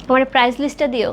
তোমার প্রাইস লিস্টটা দিও।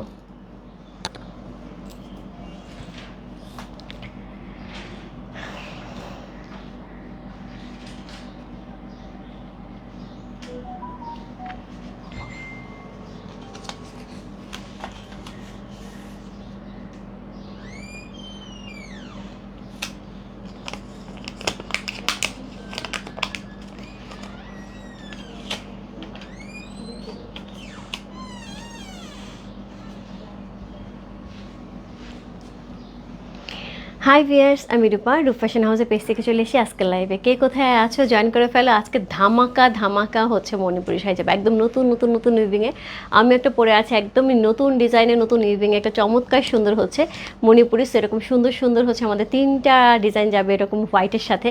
হাই ভিয়ার্স আমি রূপা রূপ ফ্যাশন হাউসে পেজ থেকে চলে এসে আজকে লাইভে কে কোথায় আছো? জয়েন করে ফেলো। আজকে ধামাকা ধামাকা হচ্ছে মণিপুরি সাইজাব একদম নতুন নতুন নতুন উইভিংয়ে আমি একটা পরে আছি। একদমই নতুন ডিজাইনের নতুন উইভিংয়ে একটা চমৎকার সুন্দর হচ্ছে মণিপুরি। সেরকম সুন্দর সুন্দর হচ্ছে আমাদের তিনটা ডিজাইন যাবে এরকম হোয়াইটের সাথে।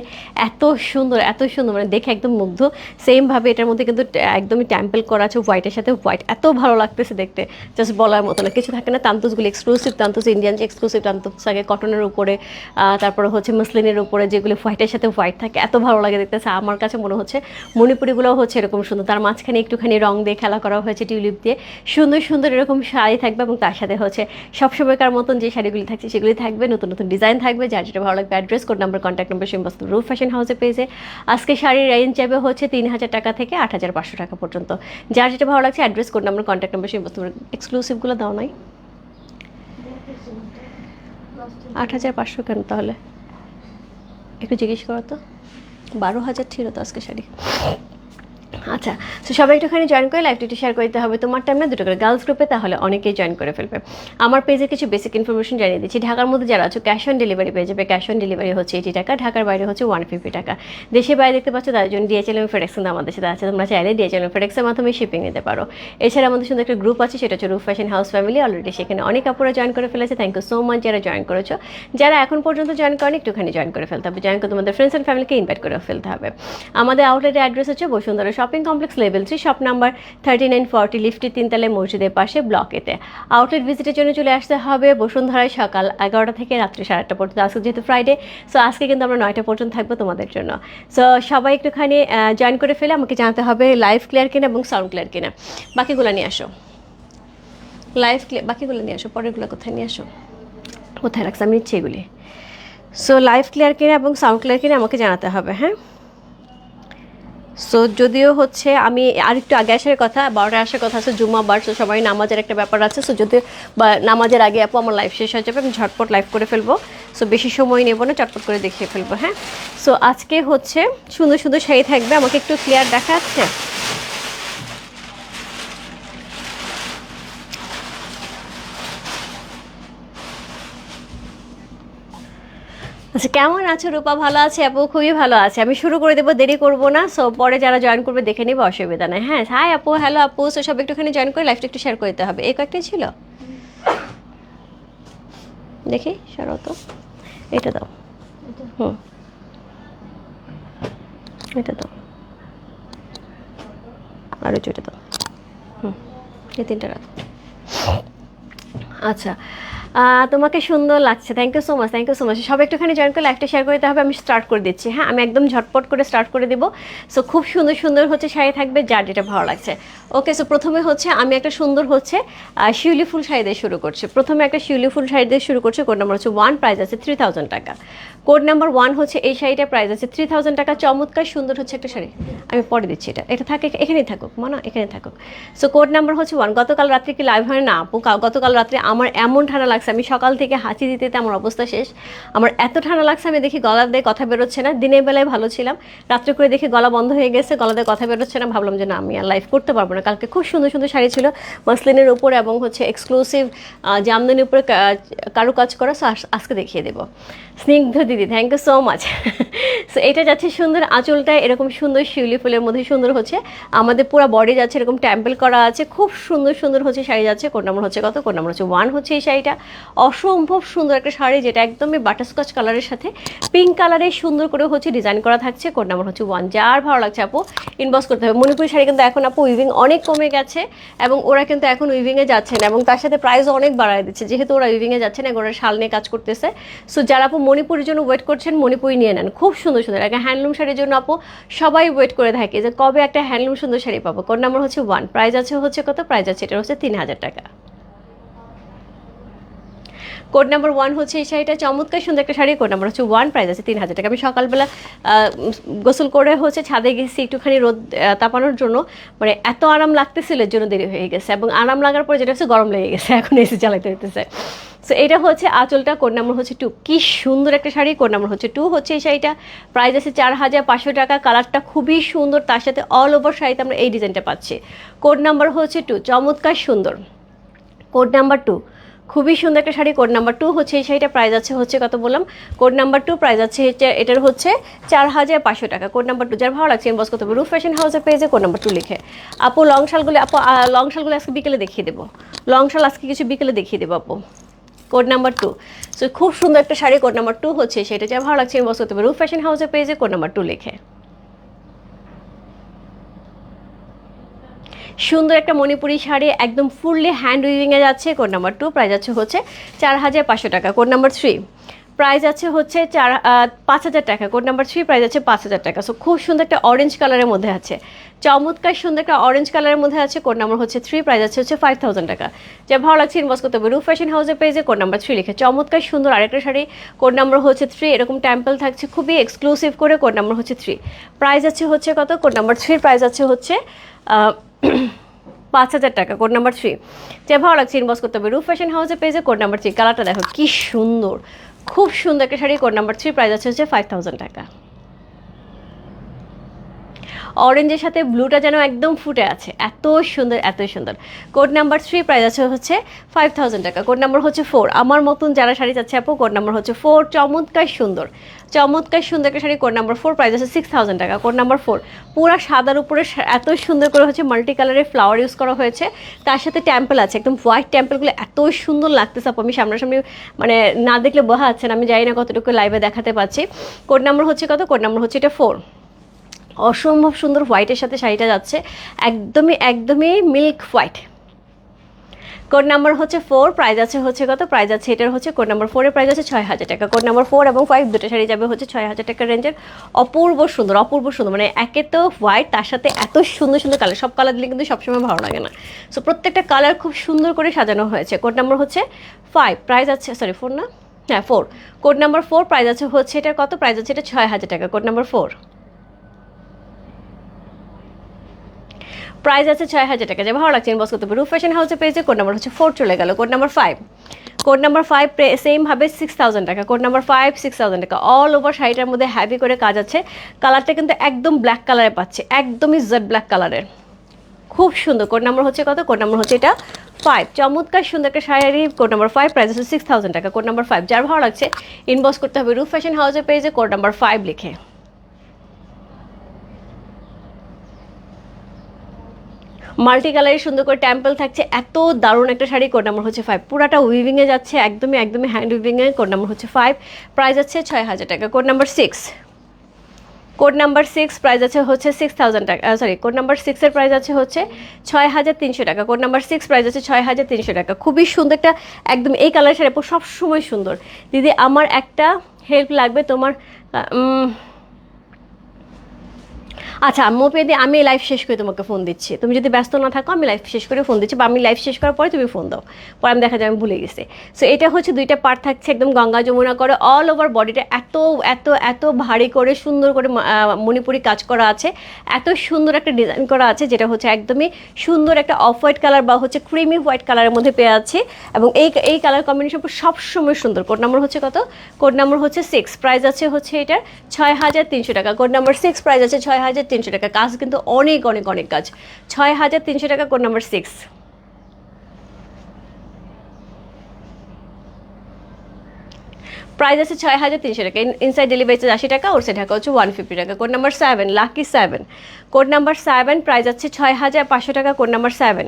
এত সুন্দর এত সুন্দর। মানে দেখে একদম মুগ্ধ। সেমভাবে এটার মধ্যে কিন্তু একদমই ট্যাম্পেল করা আছে হোয়াইটের সাথে। হোয়াইট এত ভালো লাগতেছে দেখতে। জাস্ট বলার মতো না। কিছু থাকে না। তান্তুসগুলো এক্সক্লুসিভ তান্তুস ইন্ডিয়ান যে এক্সক্লুসিভ তান্তুস থাকে কটনের উপরে। তারপরে হচ্ছে মসলিনের উপরে যেগুলো হোয়াইটের সাথে হোয়াইট থাকে, এত ভালো লাগে দেখতেছে আমার কাছে মনে হচ্ছে মণিপুরিগুলোও হচ্ছে এরকম সুন্দর। তার মাঝখানে একটুখানি রং দিয়ে খেলা করা হয়েছে, টিউলিপ দিয়ে। সুন্দর সুন্দর এরকম শাড়ি থাকবে এবং তার সাথে হচ্ছে সবসময়কার মতন যে শাড়িগুলি থাকছে সেগুলি থাকবে, নতুন নতুন ডিজাইন থাকবে, যার যেটা ভালো লাগবে। Address code number contact number সিম্বাস্ত roof fashion হাউসে পেজে আজকে শাড়ির রেঞ্জ যাবে হচ্ছে তিন হাজার টাকা থেকে আট হাজার পাঁচশো টাকা পর্যন্ত। যার যেটা ভালো লাগছে address code number contact number সিম্বাস্ত এক্সক্লুসিভগুলো দাও নাই। আট হাজার পাঁচশো কেন তাহলে? একটু জিজ্ঞেস করো তো। বারো হাজার ছিল তো আজকে শাড়ি। আচ্ছা তো সবাই একটুখানি জয়েন করে লাইভ টিটি শেয়ার করতে হবে। তোমার টাইম না দুটো করে গার্লস গ্রুপে তাহলে অনেকেই জয়েন করে ফেলবে। আমার পেজে কিছু বেসিক ইনফরমেশন জানিয়ে দিচ্ছি। ঢাকার মধ্যে যারা আছো ক্যাশ অন ডেলিভারি পেয়ে যাবে ক্যাশ অন ডেলিভারি হচ্ছে এইটি টাকা, ঢাকার বাইরে হচ্ছে ওয়ান ফিফটি টাকা। দেশের বাইরে দেখতে পাচ্ছ, তার জন্য ডিএচএল এবং ফেডেক্স কিন্তু আমাদের সাথে আছে। তোমরা চাইলে ডিএচএল এবং ফেডেক্সের মাধ্যমে শিপিং নিতে পারো। এছাড়া আমাদের সুন্দর একটা গ্রুপ আছে, সেটা হচ্ছে roof fashion house family already সেখানে অনেক আপুরা জয়েন করে ফেলেছে। থ্যাংক ইউ সো মাচ যারা জয়েন করেছ। যারা এখন পর্যন্ত জয়েন করেন, একটুখানি জয়েন করে ফেলতে হবে। জয়েন করে তোমাদের ফ্রেন্ডস অ্যান্ড ফ্যামিলিকে ইনভাইট করে ফেলতে হবে। আমাদের আউটলেটের অ্যাড্রেস হচ্ছে Bashundhara shopping complex level three shop number thirty nine forty লিফটি তিনতলায় মসজিদের পাশে ব্লকেতে আউটলেট ভিজিটের জন্য চলে আসতে হবে বসুন্ধরায় সকাল এগারোটা থেকে রাত্রি সাড়ে আটটা পর্যন্ত। আজকে যেহেতু ফ্রাইডে সো আজকে কিন্তু আমরা নয়টা পর্যন্ত থাকব তোমাদের জন্য। সো সবাই একটুখানি জয়েন করে ফেলে, আমাকে জানাতে হবে লাইভ ক্লিয়ার কিনা এবং সাউন্ড ক্লিয়ার কিনা। বাকিগুলো নিয়ে আসো। লাইভ ক্লিয়ার বাকিগুলো নিয়ে আসো, পরেরগুলো কোথায় নিয়ে আসো? কোথায় রাখছে? আমি নিচ্ছি এগুলি। সো লাইভ ক্লিয়ার কিনা এবং সাউন্ড ক্লিয়ার কিনা আমাকে জানাতে হবে হ্যাঁ? সো যদিও হচ্ছে আমি আরেকটু আগে আসার কথা বারোটা আসার কথা আছে জুমা বার তো সবাই নামাজের একটা ব্যাপার আছে। সো যদি বা নামাজের আগে আপু আমার লাইফ শেষ হয়ে যাবে, আমি ঝটপট লাইভ করে ফেলব। সো বেশি সময় নেব না, চটপট করে দেখিয়ে ফেলব হ্যাঁ? সো আজকে হচ্ছে সুন্দর সুন্দর শাড়ি থাকবে, আমাকে একটু ক্লিয়ার দেখা যাচ্ছে আচ্ছা কেমন আছো রূপা? ভালো আছে? আপু খুবই ভালো আছে। আমি শুরু করে দেবো, দেরি করব না। সো পরে যারা জয়েন করবে দেখে নেবে, অসুবিধা নেই। হ্যাঁ হাই আপু হ্যালো আপু। সো সব একটুখানি জয়েন করে লাইফটা একটু শেয়ার করে দিতে হবে। এই কয়েকটাই ছিল? দেখি, সরাও তো। এটা দাও। হুম। এটা দাও। আর এটা দাও। হুম, এই তিনটা রাখো। আচ্ছা তোমাকে সুন্দর লাগছে। Thank you so much thank you so much সব একটুখানি জয়েন করে লাইভটা শেয়ার করতে হবে আমি স্টার্ট করে দিচ্ছি। হ্যাঁ আমি একদম ঝটপট করে স্টার্ট করে দেবো। সো খুব সুন্দর সুন্দর হচ্ছে শাড়ি থাকবে, যার যেটা ভালো লাগছে। ওকে সো প্রথমে হচ্ছে আমি একটা সুন্দর হচ্ছে শিউলি ফুল শাড়ি দিয়ে শুরু করছি। প্রথমে একটা শিউলি ফুল শাড়ি দিয়ে শুরু করছে কোড নাম্বার হচ্ছে ওয়ান প্রাইস আছে three thousand taka. Code number one হচ্ছে এই শাড়িটার প্রাইস আছে থ্রি থাউজেন্ড টাকা। চমৎকার সুন্দর হচ্ছে একটা শাড়ি। আমি পরে দিচ্ছি এটা। এটা থাকে, এখানেই থাকুক, মানা এখানে থাকুক। সো কোড নাম্বার হচ্ছে ওয়ান গতকাল রাত্রে কি লাইভ হয় না গতকাল রাত্রে আমার এমন ঠান্ডা লাগছে আমি সকাল থেকে হাঁচি দিতে দিতে আমার অবস্থা শেষ। আমার এত ঠান্ডা লাগছে, আমি দেখি গলা দিয়ে কথা বেরোচ্ছে না। দিনের বেলায় ভালো ছিলাম। রাত্রে করে দেখি গলা বন্ধ হয়ে গেছে, গলা দিয়ে কথা বেরোচ্ছে না। ভাবলাম যে না, আমি আর লাইভ করতে পারব না। কালকে খুব সুন্দর সুন্দর শাড়ি ছিল, মসলিনের উপর এবং হচ্ছে এক্সক্লুসিভ জামদানির উপরে কা- কারুকাজ করা। সো আজকে দেখিয়ে দেবো। স্নিগ্ধ দিদি thank you so much so এটা যাচ্ছে সুন্দর আঁচলটা, এরকম সুন্দর শিউলি ফুলের মধ্যে সুন্দর হচ্ছে। আমাদের পুরো বডি যাচ্ছে, এরকম ট্যাম্পেল করা আছে। খুব সুন্দর সুন্দর হচ্ছে শাড়ি যাচ্ছে। কোন নম্বর হচ্ছে কত? কোন নম্বর হচ্ছে ওয়ান হচ্ছে এই শাড়িটা। অসম্ভব সুন্দর একটা শাড়ি যেটা একদমই বাটারস্কচ কালারের সাথে পিঙ্ক কালারে সুন্দর করে হচ্ছে ডিজাইন করা থাকছে। কোন নম্বর হচ্ছে ওয়ান যার ভালো লাগছে আপু ইনবক্স করতে হবে। মণিপুরি শাড়ি কিন্তু এখন আপু উইভিং অনেক কমে গেছে এবং ওরা কিন্তু এখন উইভিংয়ে যাচ্ছে না এবং তার সাথে প্রাইসও অনেক বাড়ায় দিচ্ছে। যেহেতু ওরা উইভিংয়ে যাচ্ছে না ওরা শাল নিয়ে কাজ করতেছে। সো যারা আপু মণিপুরের জন্য ওয়েট করছেন, মণিপুরি নিয়ে নেন। খুব সুন্দর সুন্দর। একটা হ্যান্ডলুম শাড়ির জন্য আপু সবাই ওয়েট করে থাকে যে কবে একটা হ্যান্ডলুম সুন্দর শাড়ি পাবো। কোন নাম্বার হচ্ছে ওয়ান প্রাইস আছে হচ্ছে কত? প্রাইস আছে, এটা হচ্ছে তিন হাজার টাকা। কোড নাম্বার ওয়ান হচ্ছে এই শাড়িটা। চমৎকার সুন্দর একটা শাড়ি, কোড নাম্বার হচ্ছে ওয়ান, প্রাইস আছে তিন হাজার টাকা। আমি সকালবেলা গোসল করে হচ্ছে ছাদে গেছি, একটুখানি রোদ তাপানোর জন্য। মানে এত আরাম লাগতেছিল, এর জন্য দেরি হয়ে গেছে। এবং আরাম লাগার পরে যেটা হচ্ছে গরম লেগে গেছে, এখন এসে চালাতে হইতেছে। সো এটা হচ্ছে আঁচলটা, কোড নাম্বার হচ্ছে টু। কি সুন্দর একটা শাড়ি, কোড নাম্বার হচ্ছে টু হচ্ছে এই শাড়িটা। প্রাইস আছে চার হাজার পাঁচশো টাকা। কালারটা খুবই সুন্দর, তার সাথে অল ওভার শাড়িতে আমরা এই ডিজাইনটা পাচ্ছি। কোড নাম্বার হচ্ছে টু, চমৎকার সুন্দর। কোড নাম্বার টু খুবই সুন্দর একটা শাড়ি কোড নাম্বার টু হচ্ছে, এই শাড়িটা প্রাইস আছে হচ্ছে কত বললাম? কোড নাম্বার টু প্রাইস আছে এটার হচ্ছে চার হাজার পাঁচশো টাকা। কোড নাম্বার টু যার ভালো লাগছে ইনবক্স করতে হবে। রুফ ফ্যাশন হাউসের পেজে কোড নাম্বার টু লিখে। আপু লং শালগুলো আপু লং শালগুলো আজকে বিকেলে দেখিয়ে দেবো। লং শাল আজকে কিছু বিকেলে দেখিয়ে দেবো, আপু। কোড নাম্বার টু সো খুব সুন্দর একটা শাড়ি কোড নাম্বার টু হচ্ছে, সেটা যা ভালো লাগছে ইনবক্স করতে হবে। রুফ ফ্যাশন হাউসের পেজে কোড নাম্বার টু লিখে। সুন্দর একটা মণিপুরি শাড়ি, একদম ফুললি হ্যান্ড উইভিংয়ে যাচ্ছে। কোড নাম্বার টু প্রাইস আছে হচ্ছে চার হাজার পাঁচশো টাকা। কোড নাম্বার থ্রি প্রাইস আছে হচ্ছে চার পাঁচ হাজার টাকা। কোড নাম্বার থ্রি প্রাইস আছে পাঁচ হাজার টাকা। সো খুব সুন্দর একটা অরেঞ্জ কালারের মধ্যে আছে। চমৎকার সুন্দর একটা অরেঞ্জ কালারের মধ্যে আছে। কোড নাম্বার হচ্ছে থ্রি প্রাইস আছে হচ্ছে ফাইভ থাউজেন্ড টাকা। যা ভালো লাগছে ইনবক্স করতে হবে। রুফ ফ্যাশন হাউসের পেজে কোড নাম্বার থ্রি লিখে। চমৎকার সুন্দর আরেকটা শাড়ি। কোড নাম্বার হচ্ছে থ্রি এরকম টেম্পল থাকছে, খুবই এক্সক্লুসিভ করে কোড নাম্বার হচ্ছে থ্রি প্রাইস আছে হচ্ছে কত? কোড নাম্বার থ্রির প্রাইস আছে হচ্ছে পাঁচ হাজার টাকা কোড নাম্বার থ্রি যে ভালো লাগছে ইনবক্স করতে হবে। রুফ ফ্যাশন হাউসে পেজে কোড নাম্বার থ্রি কালারটা দেখো, কি সুন্দর। খুব সুন্দর একটা sari code number three price আছে হচ্ছে ফাইভ থাউজেন্ড টাকা। অরেঞ্জের সাথে ব্লুটা যেন একদম ফুটে আছে। এত সুন্দর এত সুন্দর। কোড নাম্বার থ্রি প্রাইস আছে হচ্ছে five thousand taka. Code number হচ্ছে ফোর আমার মতন যারা শাড়ি চাচ্ছে আপু, কোড নাম্বার হচ্ছে ফোর চমৎকার সুন্দর। চমৎকার সুন্দর একটা sari, code number four price আছে six thousand taka. Code number four পুরা সাদার উপরে এত সুন্দর করে হচ্ছে মাল্টি কালারের ফ্লাওয়ার ইউজ করা হয়েছে। তার সাথে টেম্পল আছে। একদম হোয়াইট টেম্পলগুলো এত সুন্দর লাগতেছে আপু। আমি সামনাসামনি মানে না দেখলে বোঝা যাচ্ছে না। আমি জানি না কতটুকু লাইভে দেখাতে পাচ্ছি কোড নাম্বার হচ্ছে কত? কোড নাম্বার হচ্ছে এটা ফোর অসম্ভব সুন্দর হোয়াইটের সাথে শাড়িটা যাচ্ছে। একদমই একদমই মিল্ক হোয়াইট কোড নাম্বার হচ্ছে ফোর প্রাইজ আছে হচ্ছে কত? প্রাইজ আছে এটার হচ্ছে কোড নাম্বার ফোরের প্রাইজ আছে ছয় হাজার টাকা। কোড নাম্বার ফোর এবং ফাইভ দুটো শাড়ি যাবে হচ্ছে ছয় হাজার টাকার রেঞ্জের। অপূর্ব সুন্দর অপূর্ব সুন্দর। মানে একে তো হোয়াইট তার সাথে এত সুন্দর সুন্দর কালার সব কালার দিলে কিন্তু সবসময় ভালো লাগে না। সো প্রত্যেকটা কালার খুব সুন্দর করে সাজানো হয়েছে। কোড নাম্বার হচ্ছে ফাইভ প্রাইজ আছে সরি ফোর না? হ্যাঁ four code number four price আছে হচ্ছে এটার কত? প্রাইজ আছে এটা ছয় হাজার টাকা। কোড নাম্বার ফোর প্রাইস আছে ছয় হাজার টাকা। যে ভালো লাগছে ইনবক্স করতে হবে রুফ ফ্যাশন হাউসের পেজে কোড নাম্বার হচ্ছে ফোর চলে গেল, code number five code number five সেমভাবে six thousand taka, code number five six thousand taka. All over শাড়িটার মধ্যে হ্যাভি করে কাজ আছে। কালারটা কিন্তু একদম ব্ল্যাক কালারে পাচ্ছে, একদমই জেড ব্ল্যাক কালারের খুব সুন্দর, কোড নাম্বার হচ্ছে কত? কোড নাম্বার হচ্ছে এটা ফাইভ চমৎকার সুন্দর একটা sari code number five price হচ্ছে six thousand taka, code number five যার ভালো লাগছে ইনবক্স করতে হবে। রুফ ফ্যাশন হাউসের পেজে কোড নাম্বার ফাইভ লিখে। মাল্টি কালারের সুন্দর করে টেম্পল থাকছে। এত দারুণ একটা শাড়ি কোড নাম্বার হচ্ছে ফাইভ পুরাটা উইভিংয়ে যাচ্ছে, একদমই একদমই হ্যান্ড উইভিংয়ে কোড নাম্বার হচ্ছে ফাইভ প্রাইস আছে ছয় হাজার টাকা। Code number six code number six price আছে হচ্ছে six thousand taka sorry code number সিক্সের প্রাইস আছে হচ্ছে ছয় হাজার তিনশো টাকা। কোড নাম্বার সিক্স প্রাইস আছে ছয় হাজার তিনশো টাকা। খুবই সুন্দর একটা, একদম এই কালার শাড়ি সব সময় সুন্দর। দিদি, আমার একটা হেল্প লাগবে তোমার আচ্ছা আম্মু পেয়ে আমি লাইভ শেষ করে তোমাকে ফোন দিচ্ছি। তুমি যদি ব্যস্ত না থাকো, আমি লাইভ শেষ করে ফোন দিচ্ছি, বা আমি লাইভ শেষ করার পরে তুমি ফোন দাও। পরে আমি দেখা যায় আমি ভুলে গেছি। সো এটা হচ্ছে দুইটা পার্ট থাকছে, একদম গঙ্গা যমুনা করে অল ওভার বডিটা এত এত এত ভারী করে, সুন্দর করে মণিপুরি কাজ করা আছে। এত সুন্দর একটা ডিজাইন করা আছে, যেটা হচ্ছে একদমই সুন্দর একটা অফ হোয়াইট কালার বা হচ্ছে ক্রিমি হোয়াইট কালারের মধ্যে পেয়ে আছে এবং এই এই কালার কম্বিনেশন সবসময় সুন্দর। কোড নাম্বার হচ্ছে কত? কোড নাম্বার হচ্ছে সিক্স প্রাইস আছে হচ্ছে এটার ছয় হাজার তিনশো টাকা। কোড নাম্বার সিক্স প্রাইস আছে ছয় হাজার তিনশো টাকা। কাজ কিন্তু অনেক অনেক অনেক কাজ। ছয় হাজার তিনশো টাকা কোড নাম্বার সিক্স প্রাইস আছে ছয় হাজার তিনশো টাকা। ইনসাইড ডেলিভারি চার্জ আশি টাকা ওর সে ঢাকা হচ্ছে one fifty taka. Code number seven lucky seven code number seven price আছে ছয় হাজার পাঁচশো টাকা, কোড নাম্বার সেভেন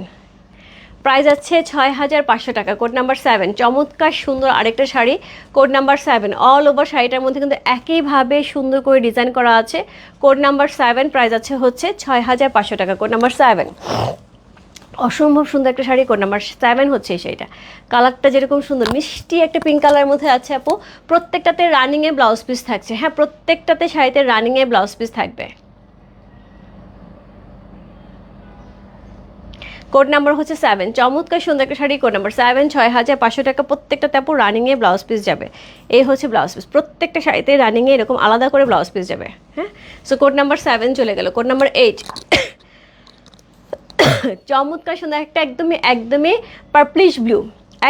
প্রাইস আছে ছয় হাজার পাঁচশো টাকা। কোড নাম্বার সেভেন, চমৎকার সুন্দর আরেকটা sari. Code number seven all over শাড়িটার মধ্যে কিন্তু একইভাবে সুন্দর করে ডিজাইন করা আছে। কোড নাম্বার সেভেন প্রাইস আছে হচ্ছে ছয় হাজার পাঁচশো টাকা। কোড নাম্বার সেভেন, অসম্ভব সুন্দর একটা শাড়ি। কোড নাম্বার সেভেন হচ্ছে এই শাড়িটা। কালারটা যেরকম সুন্দর, মিষ্টি একটা পিঙ্ক কালারের মধ্যে আছে আপু। প্রত্যেকটাতে রানিংয়ে ব্লাউজ পিস থাকছে। হ্যাঁ প্রত্যেকটাতে শাড়িতে রানিংয়ে ব্লাউজ পিস থাকবে। কোড নাম্বার হচ্ছে সেভেন চমৎকার সুন্দর একটা শাড়ি কোড নাম্বার সেভেন ছয় হাজার পাঁচশো টাকা প্রত্যেকটা তাপু রানিংয়ে ব্লাউজ পিস যাবে। এই হচ্ছে ব্লাউজ পিস প্রত্যেকটা শাড়িতে রানিংয়ে এরকম আলাদা করে ব্লাউজ পিস যাবে হ্যাঁ? সো কোড নাম্বার সেভেন চলে গেল। কোড নাম্বার এইট চমৎকার সুন্দর একটা একদমই একদমই পার্পলিশ ব্লু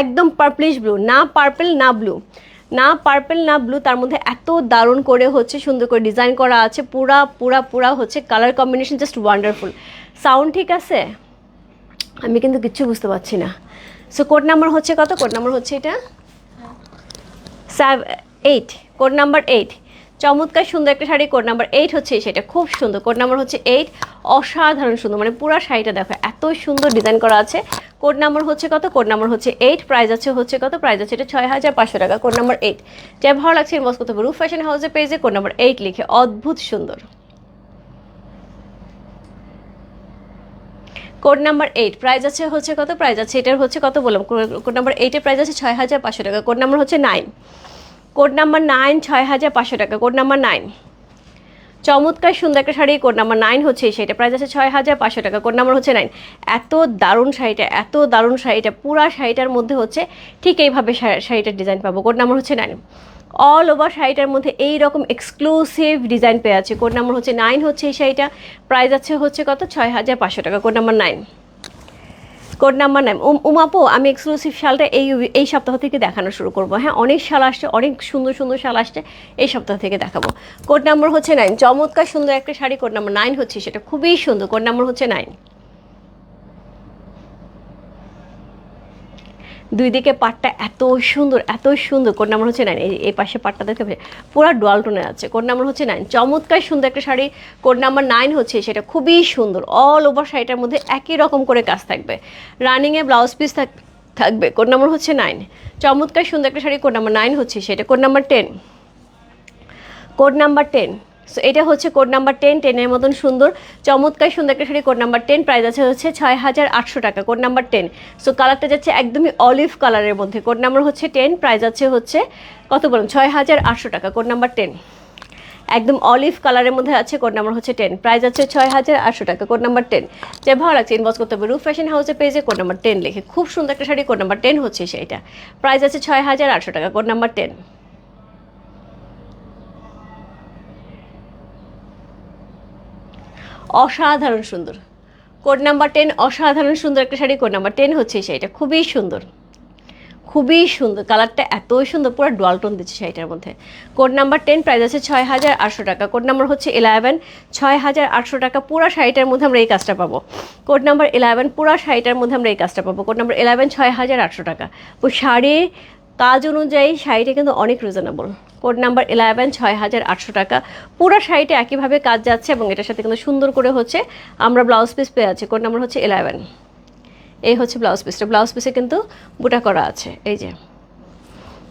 একদম পার্পলিশ ব্লু না পার্পল না ব্লু না পার্পল না ব্লু তার মধ্যে এত দারুণ করে হচ্ছে সুন্দর করে ডিজাইন করা আছে। পুরা পুরা পুরা হচ্ছে colour combination just wonderful sound ঠিক আছে? আমি কিন্তু কিচ্ছু বুঝতে পারছি না। সো কোড নাম্বার হচ্ছে কত? কোড নাম্বার হচ্ছে এটা? এইট কোড নাম্বার এইট চমৎকার সুন্দর একটা শাড়ি। কোড নাম্বার এইট হচ্ছে সেটা। খুব সুন্দর। কোড নাম্বার হচ্ছে এইট অসাধারণ সুন্দর। মানে পুরো শাড়িটা দেখো, এত সুন্দর ডিজাইন করা আছে। কোড নাম্বার হচ্ছে কত? কোড নাম্বার হচ্ছে এইট প্রাইস আছে হচ্ছে কত? প্রাইস আছে এটা ছয় হাজার পাঁচশো টাকা। কোড নাম্বার এইট যা ভালো লাগছে। ইনবক্স ফ্যাশন হাউসের পেজে কোড নাম্বার এইট লিখে। অদ্ভুত সুন্দর। কোড নাম্বার এইট প্রাইজ আছে হচ্ছে কত? প্রাইজ আছে এটার হচ্ছে কত বললাম? কোড নাম্বার এইটের প্রাইস আছে ছয় হাজার পাঁচশো টাকা। কোড নাম্বার হচ্ছে নাইন কোড নাম্বার নাইন ছয় হাজার পাঁচশো টাকা। কোড নাম্বার নাইন চমৎকার সুন্দর একটা শাড়ি কোড নাম্বার নাইন হচ্ছে শাড়িটা। প্রাইস আছে ছয় হাজার পাঁচশো টাকা কোড নাম্বার হচ্ছে নাইন এত দারুণ শাড়িটা, এত দারুণ শাড়িটা, পুরা শাড়িটার মধ্যে হচ্ছে ঠিক এইভাবে শাড়িটার ডিজাইন পাবো। কোড নাম্বার হচ্ছে নাইন অল ওভার শাড়িটার মধ্যে এই রকম এক্সক্লুসিভ ডিজাইন পেয়ে আছে। কোড নাম্বার হচ্ছে নাইন হচ্ছে এই শাড়িটা। প্রাইস আছে হচ্ছে কত? ছয় হাজার পাঁচশো টাকা code number nine code number nine উমাপো আমি এক্সক্লুসিভ শালটা এই এই সপ্তাহ থেকে দেখানো শুরু করব। হ্যাঁ অনেক শাল আসছে, অনেক সুন্দর সুন্দর শাল আসছে, এই সপ্তাহ থেকে দেখাবো। কোড নাম্বার হচ্ছে নাইন চমৎকার সুন্দর একটা শাড়ি কোড নাম্বার নাইন হচ্ছে সেটা। খুবই সুন্দর কোড নাম্বার হচ্ছে নাইন দুই দিকে পাটটা এত সুন্দর এত সুন্দর। কোড নাম্বার হচ্ছে নাইন এই পাশে পাটটা দেখতে পাচ্ছি পুরো ডোয়াল টোনে আছে। কোড নাম্বার হচ্ছে নাইন চমৎকার সুন্দর একটা শাড়ি। কোড নাম্বার নাইন হচ্ছে, সেটা খুবই সুন্দর। অল ওভার শাড়িটার মধ্যে একই রকম করে কাজ থাকবে। রানিংয়ে ব্লাউজ পিস থাক, থাকবে। কোড নাম্বার হচ্ছে নাইন চমৎকার সুন্দর একটা শাড়ি। কোড নাম্বার নাইন হচ্ছে, সেটা code number ten code number ten so এটা হচ্ছে কোড নাম্বার টেন টেনের মতন সুন্দর। চমৎকার সুন্দর একটা sari code number ten price আছে হচ্ছে ছয় হাজার আটশো টাকা কোড নাম্বার টেন সো কালারটা যাচ্ছে একদমই অলিভ কালারের মধ্যে। কোড নাম্বার হচ্ছে টেন প্রাইস আছে হচ্ছে কত বলুন? ছয় হাজার আটশো টাকা কোড নাম্বার টেন একদম অলিভ কালারের মধ্যে আছে কোড নাম্বার হচ্ছে টেন প্রাইস আছে ছয় হাজার আটশো টাকা কোড নাম্বার টেন যে ভালো লাগছে ইনবক্স করতে হবে। রুফ ফ্যাশন হাউসের পেজে কোড নাম্বার টেন লিখে। খুব সুন্দর একটা শাড়ি কোড নাম্বার টেন হচ্ছে সেইটা। প্রাইস আছে ছয় হাজার আটশো টাকা কোড নাম্বার টেন অসাধারণ সুন্দর। কোড নাম্বার টেন অসাধারণ সুন্দর একটা শাড়ি, কোড নাম্বার টেন হচ্ছে শাড়িটা। খুবই সুন্দর। খুবই সুন্দর। কালারটা এতই সুন্দর, পুরো ডোয়ালটন দিচ্ছে শাড়িটার মধ্যে। কোড নাম্বার টেন প্রাইস আছে ছয় হাজার আটশো টাকা। কোড নাম্বার হচ্ছে ইলেভেন ছয় হাজার আটশো টাকা পুরো শাড়িটার মধ্যে আমরা এই কাজটা পাবো। কোড নাম্বার ইলেভেন পুরো শাড়িটার মধ্যে আমরা এই কাজটা পাবো। কোড নাম্বার ইলেভেন ছয় হাজার আটশো টাকা। তো শাড়ির কাজ অনুযায়ী শাড়িটা কিন্তু অনেক রিজনেবল কোড নাম্বার ইলেভেন ছয় হাজার আটশো টাকা। পুরো শাড়িটা একইভাবে কাজ যাচ্ছে এবং এটার সাথে কিন্তু সুন্দর করে হচ্ছে আমরা ব্লাউজ পিস পেয়ে আছি কোড নাম্বার হচ্ছে ইলেভেন এই হচ্ছে ব্লাউজ পিসটা ব্লাউজ পিসে কিন্তু বুটা করা আছে। এই যে।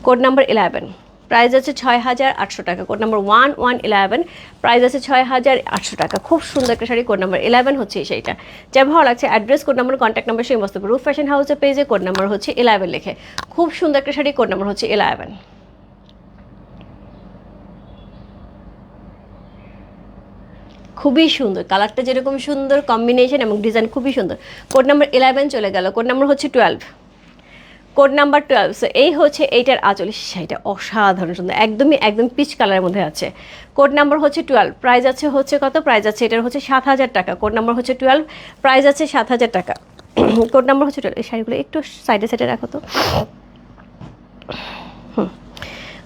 কোড নাম্বার ইলেভেন প্রাইস আছে ছয় হাজার আটশো টাকা। Code number one one eleven price আছে ছয় হাজার আটশো টাকা। খুব সুন্দর একটা শাড়ি কোড নাম্বার ইলেভেন হচ্ছে শাড়িটা। যা ভালো লাগছে address code number contact number সেই মস্ত রুফ ফ্যাশন হাউসের পেজে কোড নাম্বার হচ্ছে ইলেভেন লিখে। খুব সুন্দর একটা শাড়ি কোড নাম্বার হচ্ছে ইলেভেন খুবই সুন্দর। কালারটা যেরকম সুন্দর কম্বিনেশন এবং ডিজাইন খুবই সুন্দর। কোড নাম্বার ইলেভেন চলে গেল। কোড নাম্বার হচ্ছে twelve code number twelve so এই হচ্ছে এইটার আঁচল সেইটা অসাধারণ সুন্দর একদমই, একদম পিচ কালারের মধ্যে আছে। কোড নাম্বার হচ্ছে টুয়েলভ প্রাইস আছে হচ্ছে কত? প্রাইস আছে এটার হচ্ছে সাত হাজার টাকা। কোড নাম্বার হচ্ছে টুয়েলভ প্রাইস আছে সাত হাজার টাকা। কোড নাম্বার হচ্ছে টুয়েলভ এই শাড়িগুলো একটু সাইডে সাইডে রাখো তো।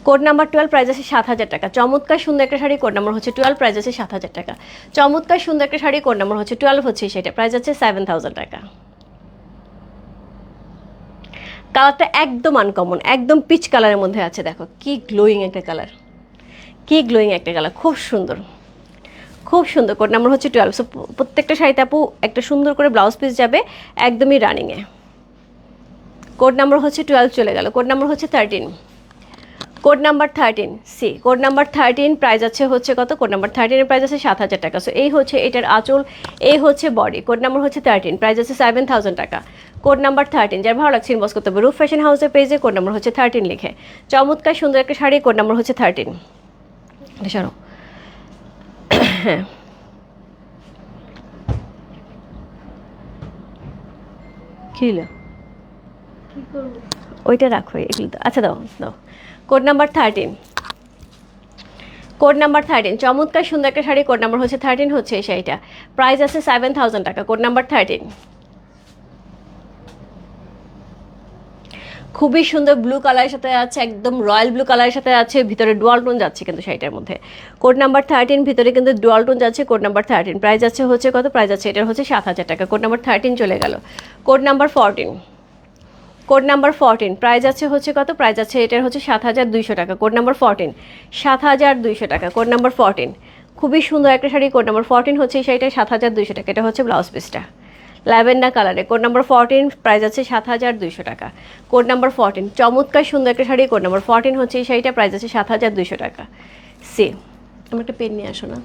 কোড নাম্বার টুয়েলভ প্রাইস আছে সাত হাজার টাকা। চমৎকার সুন্দর একটা শাড়ি, কোড নাম্বার হচ্ছে টুয়েলভ প্রাইস আছে সাত হাজার টাকা। চমৎকার সুন্দর একটা শাড়ি, কোড নাম্বার হচ্ছে টুয়েলভ হচ্ছে সেটা প্রাইস আছে সেভেন থাউজেন্ড টাকা। কালারটা একদম আনকমন একদম পিচ কালারের মধ্যে আছে, দেখো, কি গ্লোয়িং একটা কালার কি গ্লোয়িং একটা কালার খুব সুন্দর খুব সুন্দর কোড নাম্বার হচ্ছে টুয়েলভ সো প্রত্যেকটা শাড়িতে আপু একটা সুন্দর করে ব্লাউজ পিস যাবে একদমই রানিংয়ে কোড নাম্বার হচ্ছে টুয়েলভ চলে গেল কোড নাম্বার হচ্ছে thirteen code number thirteen see code number thirteen price আছে হচ্ছে কত? কোড নাম্বার থার্টিনের প্রাইস আছে সাত হাজার টাকা সো এই হচ্ছে এটার আঁচল, এই হচ্ছে বডি কোড নাম্বার হচ্ছে থার্টিন প্রাইস আছে seven thousand taka. Code number thirteen যার ভালো লাগছে ইনবক্স করতে হবে। রুফ ফ্যাশন হাউসের পেজে কোড নাম্বার হচ্ছে থার্টিন লিখে। চমৎকার সুন্দর একটা শাড়ি কোড নাম্বার হচ্ছে থার্টিন সরো। হ্যাঁ ওইটা রাখো এগুলো আচ্ছা দাও দাও। Code number thirteen code number thirteen চমৎকার সুন্দর একটা শাড়ি কোড নাম্বার হচ্ছে থার্টিন হচ্ছে এই শাড়িটা। প্রাইস আছে seven thousand taka code number thirteen খুবই সুন্দর ব্লু কালারের সাথে আছে, একদম রয়্যাল ব্লু কালারের সাথে আছে, ভিতরে ডুয়াল টোন যাচ্ছে কিন্তু শাড়িটার মধ্যে। কোড নাম্বার থার্টিন ভিতরে কিন্তু ডুয়াল টোন যাচ্ছে কোড নাম্বার থার্টিন প্রাইস আছে হচ্ছে কত? প্রাইস আছে এটার হচ্ছে সাত হাজার টাকা। কোড নাম্বার থার্টিন চলে গেল। Code number fourteen code number fourteen price আছে হচ্ছে কত? প্রাইস আছে এটার হচ্ছে সাত হাজার দুইশো টাকা। কোড নাম্বার ফোরটিন সাত হাজার দুইশো টাকা। কোড নাম্বার ফোরটিন খুবই সুন্দর একটা শাড়ি। কোড নাম্বার ফোরটিন হচ্ছে এই শাড়িটা সাত হাজার দুইশো টাকা। এটা হচ্ছে ব্লাউজ পিসটা ল্যাভেন্ডার কালারে কোড নাম্বার ফোরটিন প্রাইস আছে সাত হাজার দুইশো টাকা। কোড নাম্বার ফোরটিন চমৎকার সুন্দর একটা শাড়ি। কোড নাম্বার ফোরটিন হচ্ছে এই শাড়িটা প্রাইস আছে সাত হাজার দুইশো টাকা। সে আমার একটা পেন নিয়ে আসো না।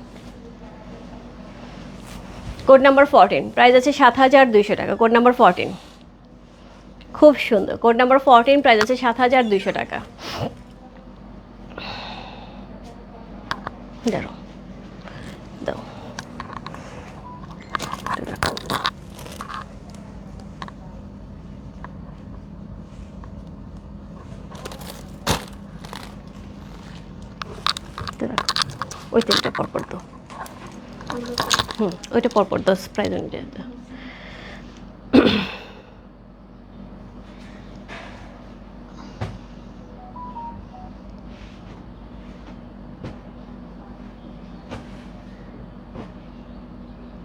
কোড নাম্বার ফোরটিন প্রাইস আছে সাত হাজার দুইশো টাকা। কোড নাম্বার ফোরটিন খুব সুন্দর। কোড নাম্বার ফোরটিন প্রাইস আছে সাত হাজার দুইশো টাকা। দাঁড়ো দাও একটু রাখো। একটু রাখো। ওই তিনটা পরপর তো হুম ওইটা পরপর দশ প্রাইজ অনুযায়ী দাও।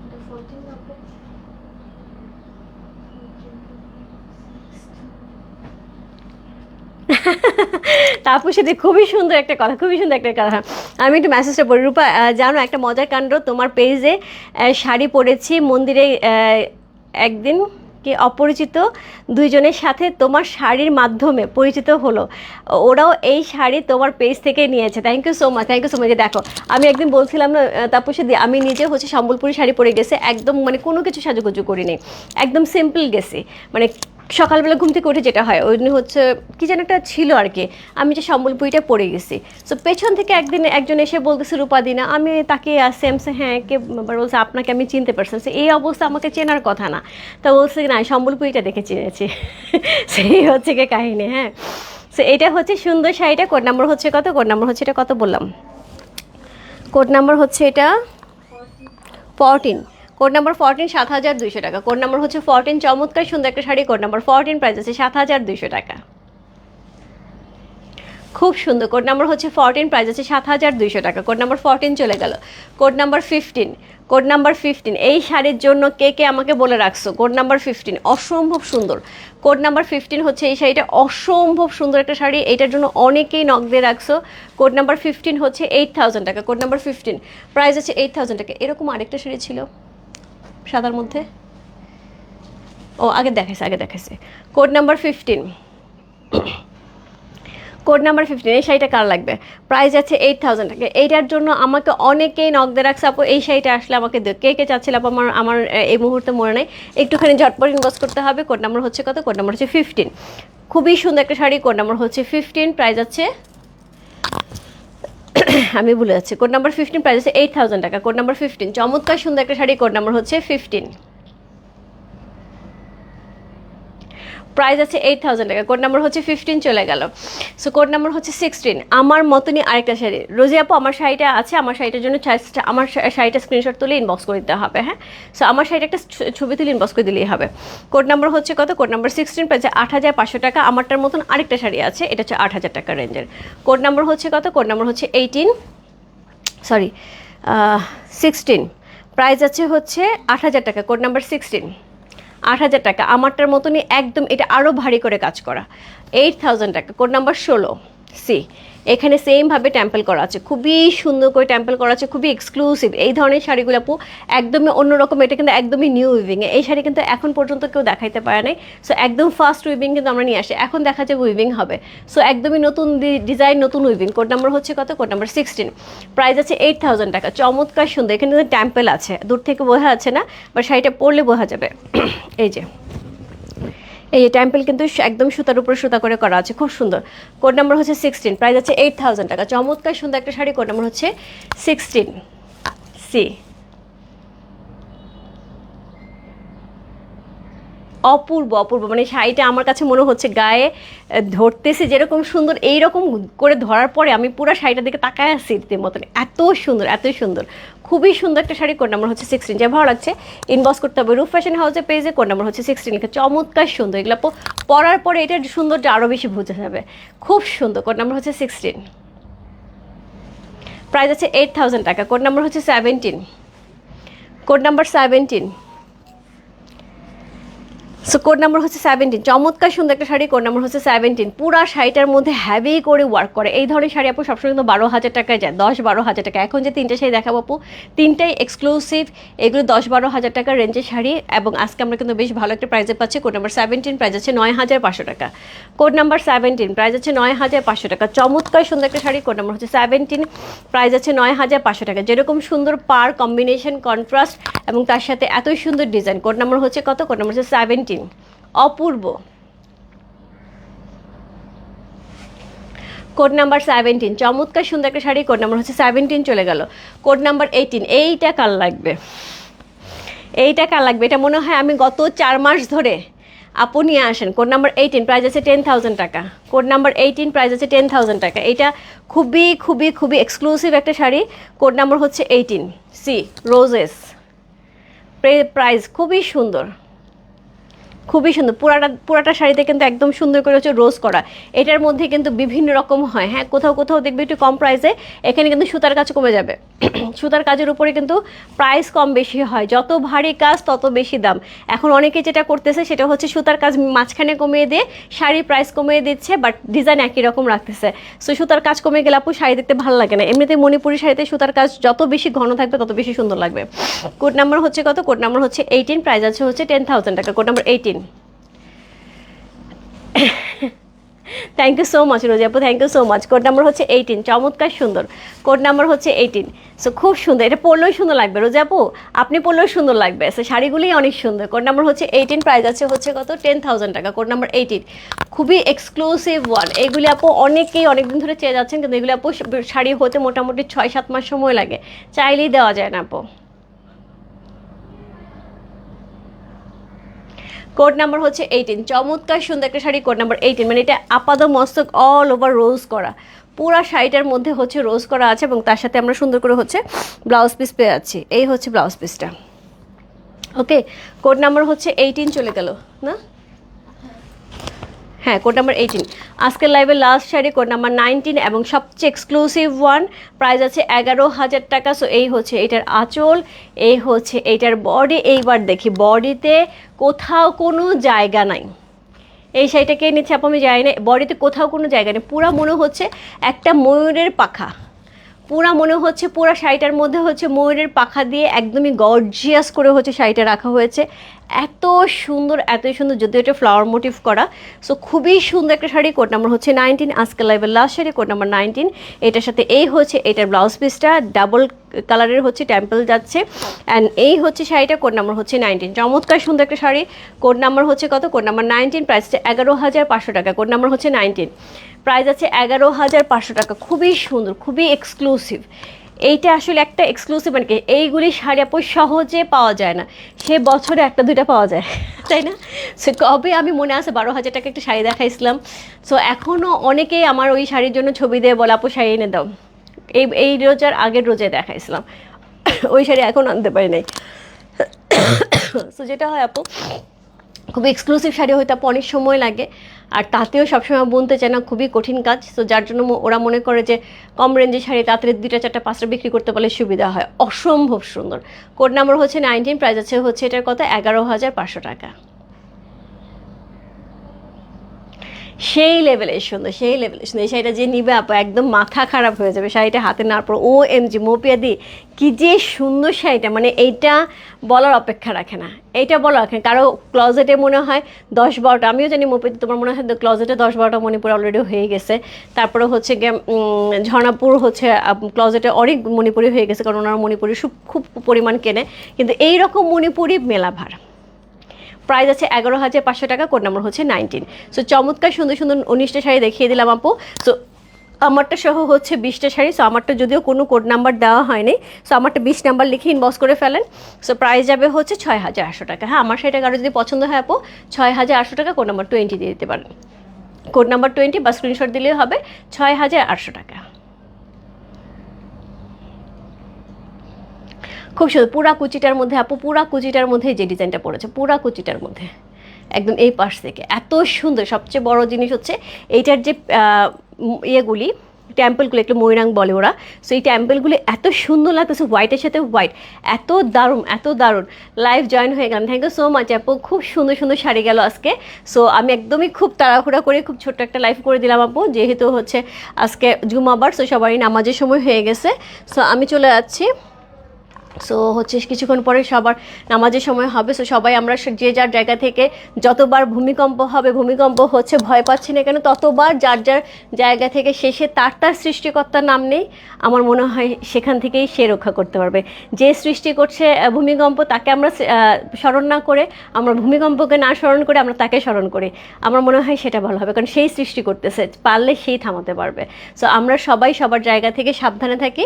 এটা ফোরটিন হবে তারপর সাথে খুবই সুন্দর একটা কথা, খুবই সুন্দর একটা কথা। আমি একটু মেসেজটা পড়ি। রূপা জানো, একটা মজার কাণ্ড, তোমার পেজে শাড়ি পরেছি, মন্দিরে একদিন কি অপরিচিত দুইজনের সাথে তোমার শাড়ির মাধ্যমে পরিচিত হলো। ওরাও এই শাড়ি তোমার পেজ থেকে নিয়েছে। Thank you so much thank you so much দেখো, আমি একদিন বলছিলাম না তাপসে দি আমি নিজে হচ্ছে সম্বলপুরি শাড়ি পরে গেছে, একদম মানে কোনো কিছু সাজুগুজু করিনি। একদম সিম্পল গেছি। মানে সকালবেলা ঘুম থেকে উঠে যেটা হয় ওই হচ্ছে কি যেন একটা ছিল আর কি। আমি যে সম্বলপুরিটা পড়ে গেছি। সো পেছন থেকে একদিন একজন এসে বলতেছে রূপাদিনা আমি তাকে আসছে বলছি, হ্যাঁ কে বলছে আপনাকে আমি চিনতে পারছি এই অবস্থা আমাকে চেনার কথা না। তা বলছে না সম্বলপুরিটা দেখে চিনেছি। সেই হচ্ছে কি কাহিনী হ্যাঁ। সো এটা হচ্ছে সুন্দর শাড়িটা কোড নাম্বার হচ্ছে কত? কোড নাম্বার হচ্ছে এটা কত বললাম? কোড নাম্বার হচ্ছে এটা? ফরটিন কোড নাম্বার ফোরটিন সাত হাজার দুইশো টাকা কোড নাম্বার হচ্ছে ফরটিন চমৎকার সুন্দর একটা sari code number fourteen price আছে সাত হাজার দুইশো টাকা খুব সুন্দর কোড নাম্বার হচ্ছে ফরটিন প্রাইস আছে সাত হাজার দুইশো টাকা কোড নাম্বার ফরটিন চলে গেল code number fifteen code number fifteen এই শাড়ির জন্য কে কে আমাকে বলে রাখছো কোড নাম্বার ফিফটিন অসম্ভব সুন্দর কোড নাম্বার ফিফটিন হচ্ছে এই শাড়িটা অসম্ভব সুন্দর একটা শাড়ি এইটার জন্য অনেকেই নক দিয়ে রাখছো কোড নাম্বার ফিফটিন হচ্ছে eight thousand taka code number fifteen price আছে এইট থাউজেন্ড টাকা এরকম আরেকটা শাড়ি ছিল সাদার মধ্যে? ও, আগে দেখাইছে আগে দেখাইছে। Code number fifteen code number fifteen এই শাড়িটা কার লাগবে? প্রাইস আছে এইট থাউজেন্ড টাকা। এইটার জন্য আমাকে অনেকেই নক রাখছে, আপু, এই শাড়িটা আসলে আমাকে কে কে চাচ্ছিল, আপু, আমার আমার এই মুহূর্তে মনে নেই? একটুখানি ঝটপট ইনভেস্ট করতে হবে। কোড নাম্বার হচ্ছে কত? কোড নাম্বার হচ্ছে ফিফটিন খুবই সুন্দর একটা শাড়ি, কোড নাম্বার হচ্ছে ফিফটিন প্রাইস আছে আমি ভুলে যাচ্ছি। Code number fifteen price eight thousand taka. Code number fifteen চমৎকার সুন্দর একটা শাড়ি। কোড নাম্বার হচ্ছে ফিফটিন প্রাইস আছে eight thousand taka. Code number হচ্ছে ফিফটিন চলে গেল। সো কোড নাম্বার হচ্ছে সিক্সটিন আমার মতনই আরেকটা শাড়ি। রোজি আপু, আমার শাড়িটা আছে, আমার শাড়িটার জন্য আমার শাড়িটা স্ক্রিনশট তুলে ইনবক্স করে দিতে হবে হ্যাঁ? সো আমার শাড়িটা একটা ছবি তুলে ইনবক্স করে দিলেই হবে। কোড নাম্বার হচ্ছে কত? কোড নাম্বার সিক্সটিন প্রাইস আট হাজার পাঁচশো টাকা। আমারটার মতন আরেকটা শাড়ি আছে, এটা হচ্ছে আট হাজার টাকা রেঞ্জের কোড নাম্বার হচ্ছে কত? কোড নাম্বার হচ্ছে এইটিন সরি সিক্সটিন প্রাইস আছে হচ্ছে আট হাজার টাকা। কোড নাম্বার সিক্সটিন আট হাজার টাকা। আমারটার মতনই একদম এটা আরও ভারী করে কাজ করা। Eight thousand taka. Code number ষোলো। সি, এখানে সেমভাবে ট্যাম্পেল করা আছে। খুবই সুন্দর করে ট্যাম্পেল করা আছে, খুবই এক্সক্লুসিভ এই ধরনের শাড়িগুলো আপু একদমই অন্যরকম, এটা কিন্তু একদমই নিউ উইভিং এই শাড়ি কিন্তু এখন পর্যন্ত কেউ দেখাইতে পারে নাই। সো একদম ফার্স্ট উইভিং কিন্তু আমরা নিয়ে আসি। এখন দেখা যায় উইভিং হবে। সো একদমই নতুন ডিজাইন নতুন উইভিং কোড নাম্বার হচ্ছে কত? কোড নাম্বার সিক্সটিন প্রাইস আছে এইট থাউজেন্ড টাকা। চমৎকার সুন্দর। এখানে কিন্তু ট্যাম্পেল আছে, দূর থেকে বোঝা যাচ্ছে না বা শাড়িটা পরলে বোঝা যাবে। এই যে। এই টেম্পল কিন্তু একদম সুতার উপরে সুতা করে করা আছে, খুব সুন্দর। কোড নাম্বার হচ্ছে সিক্সটিন প্রাইস আছে এইট থাউজেন্ড টাকা। চমৎকার সুন্দর একটা শাড়ি কোড নাম্বার হচ্ছে সিক্সটিন সি অপূর্ব অপূর্ব। মানে শাড়িটা আমার কাছে মনে হচ্ছে গায়ে ধরতেছে যেরকম সুন্দর এই রকম করে ধরার পরে আমি পুরো শাড়িটার দিকে তাকায় আসছি মতন এত সুন্দর এত সুন্দর। খুবই সুন্দর একটা শাড়ি, কোড নাম্বার হচ্ছে সিক্সটিন যা ভালো লাগছে ইনবক্স করতে হবে রুফ ফ্যাশন হাউসের পেজে কোড নাম্বার হচ্ছে সিক্সটিন চমৎকার সুন্দর। এগুলো পরার পরে এটার সৌন্দর্য আরও বেশি বোঝা যাবে। খুব সুন্দর, কোড নাম্বার হচ্ছে সিক্সটিন প্রাইস আছে eight thousand taka, code number হচ্ছে seventeen code number seventeen so code number হচ্ছে সেভেন্টিন চমৎকার সুন্দর একটা শাড়ি কোড নাম্বার হচ্ছে সেভেন্টিন পুরা শাড়িটার মধ্যে হ্যাভি করে ওয়ার্ক করে। এই ধরনের শাড়ি আপু সবসময় কিন্তু বারো হাজার টাকায় যায়, দশ বারো হাজার টাকা। এখন যে তিনটে শাড়ি দেখাবো আপু, তিনটাই এক্সক্লুসিভ এগুলো দশ বারো হাজার টাকার রেঞ্জের শাড়ি এবং আজকে আমরা কিন্তু বেশ ভালো একটা প্রাইজে পাচ্ছি। কোড নাম্বার সেভেন্টিন প্রাইজ আছে নয় হাজার পাঁচশো টাকা। কোড নাম্বার সেভেন্টিন প্রাইজ আছে নয় হাজার পাঁচশো টাকা। চমৎকার সুন্দর একটা শাড়ি কোড নাম্বার হচ্ছে সেভেন্টিন প্রাইজ আছে নয় হাজার পাঁচশো টাকা। যেরকম সুন্দর পার কম্বিনেশন কন্ট্রাস্ট এবং তার সাথে এতই সুন্দর ডিজাইন কোড নাম্বার হচ্ছে কত? কোড নাম্বার হচ্ছে সেভেন্টিন অপূর্ব। কোড নাম্বার সেভেন্টিন চমৎকার সুন্দর একটা শাড়ি কোড নাম্বার হচ্ছে সেভেন্টিন চলে গেল। কোড নাম্বার এইটিন এইটা কাল লাগবে? এইটা কাল লাগবে? এটা মনে হয় আমি গত চার মাস ধরে আপু নিয়ে আসেন। কোড নাম্বার এইটিন প্রাইস আছে টেন থাউজেন্ড টাকা। কোড নাম্বার এইটিন প্রাইস আছে টেন থাউজেন্ড টাকা। এটা খুবই খুবই খুবই এক্সক্লুসিভ একটা শাড়ি। কোড নাম্বার হচ্ছে এইটিন সি রোজেস প্রাইস খুবই সুন্দর। খুবই সুন্দর। পুরাটা পুরাটা শাড়িতে কিন্তু একদম সুন্দর করে হচ্ছে রোজ করা। এটার মধ্যে কিন্তু বিভিন্ন রকম হয়। হ্যাঁ কোথাও কোথাও দেখবে একটু কম প্রাইসে এখানে কিন্তু সুতার কাজ কমে যাবে। সুতার কাজের উপরে কিন্তু প্রাইস কম বেশি হয়। যত ভারী কাজ, তত বেশি দাম। এখন অনেকে যেটা করতেছে, সেটা হচ্ছে সুতার কাজ মাঝখানে কমিয়ে দিয়ে শাড়ির প্রাইস কমিয়ে দিচ্ছে বাট ডিজাইন একই রকম রাখতেছে। সো সুতার কাজ কমে গেলে আপু শাড়ি দেখতে ভালো লাগে না। এমনিতে মণিপুরি শাড়িতে সুতার কাজ যত বেশি ঘন থাকবে, তত বেশি সুন্দর লাগবে। কোড নাম্বার হচ্ছে কত? কোড নাম্বার হচ্ছে এইটিন প্রাইস আছে হচ্ছে টেন থাউজেন্ড টাকা। Code number eighteen thank you so much Rosy আপু thank you so much code number হচ্ছে এইটিন চমৎকার সুন্দর. কোড নাম্বার হচ্ছে এইটিন সো খুব সুন্দর, এটা পরলেও সুন্দর লাগবে। রোজি আপু, আপনি পরলেও সুন্দর লাগবে। সো শাড়িগুলোই অনেক সুন্দর। কোড নাম্বার হচ্ছে এইটিন প্রাইস আছে হচ্ছে কত? টেন থাউজেন্ড টাকা। কোড নাম্বার এইটিন খুবই এক্সক্লুসিভ ওয়ান এইগুলি আপু অনেকেই অনেকদিন ধরে চেয়ে যাচ্ছেন, কিন্তু এগুলি আপু শাড়ি হতে মোটামুটি ছয়, সাত মাস সময় লাগে। চাইলেই দেওয়া যায় না আপু। কোড নাম্বার হচ্ছে এইটিন চমৎকার সুন্দর একটা শাড়ি, কোড নাম্বার এইটিন মানে এটা আপাদ মস্তক অল ওভার রোজ করা। পুরা শাড়িটার মধ্যে হচ্ছে রোজ করা আছে এবং তার সাথে আমরা সুন্দর করে হচ্ছে ব্লাউজ পিস পেয়ে যাচ্ছি। এই হচ্ছে ব্লাউজ পিসটা ওকে কোড নাম্বার হচ্ছে এইটিন চলে গেল, না? হ্যাঁ কোড নাম্বার এইটিন আজকের লাইভে last sari code number nineteen এবং সবচেয়ে এক্সক্লুসিভ ওয়ান প্রাইস আছে এগারো হাজার টাকা। সো এই হচ্ছে এটার আঁচল, এই হচ্ছে এটার বডি এইবার দেখি বডিতে কোথাও কোনো জায়গা নাই। এই শাড়িটা কে নিচ্ছে আপু আমি জানি না। বডিতে কোথাও কোনো জায়গা নেই। পুরা মনে হচ্ছে একটা ময়ূরের পাখা। পুরা মনে হচ্ছে, পুরা শাড়িটার মধ্যে হচ্ছে ময়ূরের পাখা দিয়ে একদমই গর্জিয়াস করে হচ্ছে শাড়িটা রাখা হয়েছে। এত সুন্দর এত সুন্দর, যদিও এটা ফ্লাওয়ার মোটিভ করা। সো খুবই সুন্দর একটা শাড়ি কোড নাম্বার হচ্ছে নাইনটিন আজকে লাইভের last sari code number nineteen এটার সাথে এই হচ্ছে, এটার ব্লাউজ পিসটা ডাবল কালারের হচ্ছে টেম্পল যাচ্ছে। অ্যান্ড এই হচ্ছে শাড়িটা কোড নাম্বার হচ্ছে নাইনটিন চমৎকার সুন্দর একটা শাড়ি। কোড নাম্বার হচ্ছে কত? কোড নাম্বার নাইনটিন প্রাইসটা এগারো হাজার পাঁচশো টাকা। কোড নাম্বার হচ্ছে নাইনটিন প্রাইস আছে এগারো হাজার পাঁচশো টাকা। খুবই সুন্দর, খুবই এক্সক্লুসিভ এইটা আসলে একটা এক্সক্লুসিভ মানে কি, এইগুলি শাড়ি আপু সহজে পাওয়া যায় না। সে বছরে একটা, দুইটা পাওয়া যায়, তাই না? সে কবে আমি মনে আছে বারো হাজার টাকা একটা শাড়ি দেখাইছিলাম। সো এখনও অনেকেই আমার ওই শাড়ির জন্য ছবি দিয়ে বলে, আপু, শাড়ি এনে দাও। এই এই রোজার আগের রোজায় দেখাইছিলাম। ওই শাড়ি এখন আনতে পারি নাই। সো যেটা হয় আপু, খুব এক্সক্লুসিভ শাড়ি হইতে আপু অনেক সময় লাগে। আর তাতেও সবসময় বুনতে চায় না, খুবই কঠিন কাজ। সো যার জন্য ওরা মনে করে যে কম রেঞ্জের শাড়ি তাড়াতাড়ি দুইটা, চারটা, পাঁচটা বিক্রি করতে পারলে সুবিধা হয়। অসম্ভব সুন্দর। কোড নাম্বার হচ্ছে নাইনটিন প্রাইস আছে হচ্ছে এটার কথা এগারো হাজার পাঁচশো টাকা। সেই লেভেলের সুন্দর সেই লেভেলের সুন্দর। এই শাড়িটা যে নিবে আপু একদম মাথা খারাপ হয়ে যাবে শাড়িটা হাতে নেওয়ার পর। ও এম জি মোপিয়া দি কি যে সুন্দর শাড়িটা। মানে এইটা বলার অপেক্ষা রাখে না। এইটা বলা রাখে না। কারও ক্লজেটে মনে হয় দশ বারোটা আমিও জানি মোপিয়া দি, তোমার মনে হয় ক্লজেটে দশ বারোটা মণিপুর অলরেডি হয়ে গেছে। তারপরে হচ্ছে গিয়ে ঝর্ণাপুর হচ্ছে ক্লজেটে অনেক মণিপুরি হয়ে গেছে। কারণ ওনারা মণিপুরি খুব পরিমাণ কেনে। কিন্তু এই রকম মণিপুরি ভার প্রাইস আছে এগারো হাজার পাঁচশো টাকা, কোড নাম্বার হচ্ছে নাইনটিন। সো চমৎকার সুন্দর সুন্দর উনিশটা শাড়ি দেখিয়ে দিলাম আপু। সো আমারটা সহ হচ্ছে বিশটা শাড়ি। সো আমারটা যদিও কোনো কোড নাম্বার দেওয়া হয়নি। সো আমারটা বিশ নাম্বার লিখে ইনবক্স করে ফেলেন। সো প্রাইস যাবে হচ্ছে ছয় হাজার আটশো টাকা। হ্যাঁ আমার শাড়িটা কারও যদি পছন্দ হয় আপু, ছয় হাজার আটশো টাকা, কোড নাম্বার টোয়েন্টি দিয়ে দিতে পারেন। কোড নাম্বার টোয়েন্টি বা স্ক্রিনশট দিলেই হবে, ছয় হাজার আটশো টাকা। খুব সুন্দর, পুরা কুচিটার মধ্যে, আপু, পুরা কুচিটার মধ্যে যে ডিজাইনটা পড়েছে, পুরা কুচিটার মধ্যে। একদম এই পাশ থেকে। এত সুন্দর, সবচেয়ে বড় জিনিস হচ্ছে এইটার যে ইয়েগুলি টেম্পলগুলো একটু ময়ূরাং বলে ওরা সো এই টেম্পলগুলি এত সুন্দর লাগতেছে হোয়াইটের সাথে হোয়াইট এত দারুণ এত দারুণ। লাইভ জয়েন হয়ে গেলাম। থ্যাংক ইউ সো মাচ আপু, খুব সুন্দর সুন্দর শাড়ি গেল আজকে। সো আমি একদমই খুব তাড়াহুড়া করে, খুব ছোট্ট একটা লাইভ করে দিলাম, আপু, যেহেতু হচ্ছে আজকে জুমাবার সো সবারই নামাজের সময় হয়ে গেছে। সো আমি চলে যাচ্ছি। সো হচ্ছে কিছুক্ষণ পরে সবার নামাজের সময় হবে। সো সবাই আমরা যে যার জায়গা থেকে যতবার ভূমিকম্প হবে, ভূমিকম্প হচ্ছে, ভয় পাচ্ছি না কেন, ততবার যার যার জায়গা থেকে শেষে তার তার সৃষ্টিকর্তার নাম নেই, আমার মনে হয় সেখান থেকেই সে রক্ষা করতে পারবে। যে সৃষ্টি করছে ভূমিকম্প, তাকে আমরা স্মরণ না করে, আমরা ভূমিকম্পকে না স্মরণ করে আমরা তাকে স্মরণ করি। আমার মনে হয় সেটা ভালো হবে, কারণ সেই সৃষ্টি করতেছে, পারলে সেই থামাতে পারবে। সো আমরা সবাই সবার জায়গা থেকে সাবধানে থাকি।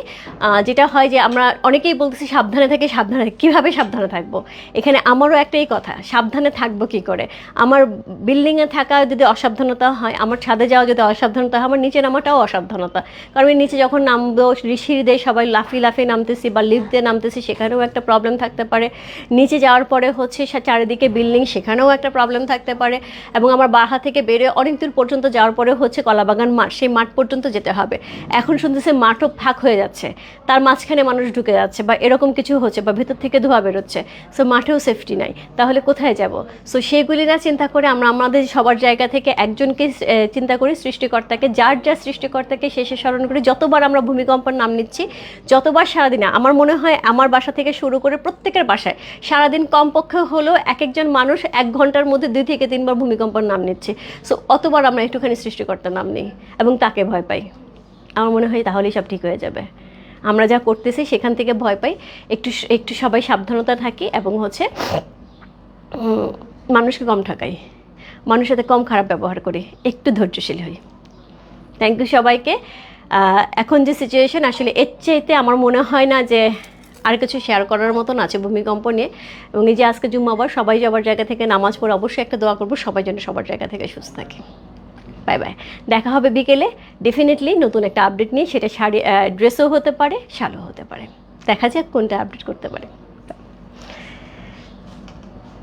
যেটা হয় যে আমরা অনেকেই বলতেছি সাবধানে থাকি সাবধানে। কীভাবে সাবধানে থাকব? এখানে আমারও একটাই কথা, সাবধানে থাকব কি করে? আমার বিল্ডিংয়ে থাকা যদি অসাবধানতা হয়, আমার ছাদে যাওয়া যদি অসাবধানতা হয়, আমার নিচে নামাটাও অসাবধানতা। কারণ আমি নিচে যখন নামবো ঋষির দিয়ে সবাই লাফি লাফি নামতেছি বা লিফট দিয়ে নামতেছি, সেখানেও একটা প্রবলেম থাকতে পারে। নিচে যাওয়ার পরে হচ্ছে চারিদিকে বিল্ডিং সেখানেও একটা প্রবলেম থাকতে পারে। এবং আমার বাসা থেকে বেরিয়ে অনেক দূর পর্যন্ত যাওয়ার পরে হচ্ছে কলাবাগান মাঠ সেই মাঠ পর্যন্ত যেতে হবে। এখন শুনতেছে মাঠও ফাঁক হয়ে যাচ্ছে। তার মাঝখানে মানুষ ঢুকে যাচ্ছে বা এরকম কিছু হচ্ছে বা ভেতর থেকে ধোয়া বেরোচ্ছে সো মাঠেও সেফটি নাই। তাহলে কোথায় যাব? সো সেগুলি না চিন্তা করে আমরা আমাদের সবার জায়গা থেকে একজনকে চিন্তা করি সৃষ্টিকর্তাকে, যার যার সৃষ্টিকর্তাকে শেষে স্মরণ করি। যতবার আমরা ভূমিকম্পের নাম নিচ্ছি, যতবার সারাদিনে, আমার মনে হয় আমার বাসা থেকে শুরু করে প্রত্যেকের বাসায় সারাদিন কমপক্ষে হলেও এক একজন মানুষ এক ঘণ্টার মধ্যে দুই থেকে তিনবার ভূমিকম্পের নাম নিচ্ছে। সো অতবার আমরা একটুখানি সৃষ্টিকর্তার নাম নিই এবং তাকে ভয় পাই। আমার মনে হয় তাহলেই সব ঠিক হয়ে যাবে। আমরা যা করতেছি সেখান থেকে ভয় পাই। একটু একটু সবাই সাবধানতা থাকি এবং হচ্ছে মানুষকে কম ঠকাই। মানুষের সাথে কম খারাপ ব্যবহার করি। একটু ধৈর্যশীল হই। থ্যাংক ইউ সবাইকে। এখন যে সিচুয়েশন আসলে এর চাইতে আমার মনে হয় না যে আর কিছু শেয়ার করার মতন আছে ভূমিকম্প নিয়ে। এবং এই যে আজকে জুম্মাবার, সবাই সবার জায়গা থেকে নামাজ পড়ে অবশ্যই একটা দোয়া করব, সবাই যেন সবার জায়গা থেকে সুস্থ থাকে। বাই বাই দেখা হবে বিকেলে। ডেফিনেটলি নতুন একটা আপডেট নিয়ে সেটা শাড়ি ড্রেসও হতে পারে, শালও হতে পারে। দেখা যাক কোনটা আপডেট করতে পারে।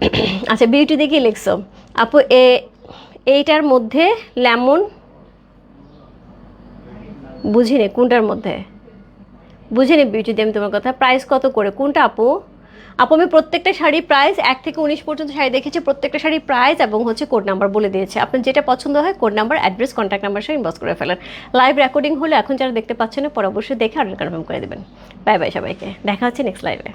আচ্ছা বিউটি দেখি লিখছো। আপু, এ, এইটার মধ্যে লেমন? বুঝিনি, কোনটার মধ্যে? বুঝিনি বিউটি দিয়ে আমি তোমার কথা। প্রাইস কত করে? কোনটা আপু? আপু প্রত্যেকটা শাড়ি প্রাইস এক থেকে উনিশ পর্যন্ত শাড়ি দেখেছি, প্রত্যেকটা শাড়ি প্রাইস এবং হচ্ছে কোড নাম্বার বলে দিয়েছে। আপনার যেটা পছন্দ হয় code number address contact number সহ ইনবক্স করে ফেলেন। লাইভ রেকর্ডিং হলে এখন যারা দেখতে পাচ্ছেন পরে অবশ্যই দেখে অর্ডার কনফার্ম করে দেবেন। বাই বাই সবাইকে। দেখা হচ্ছে নেক্সট লাইভে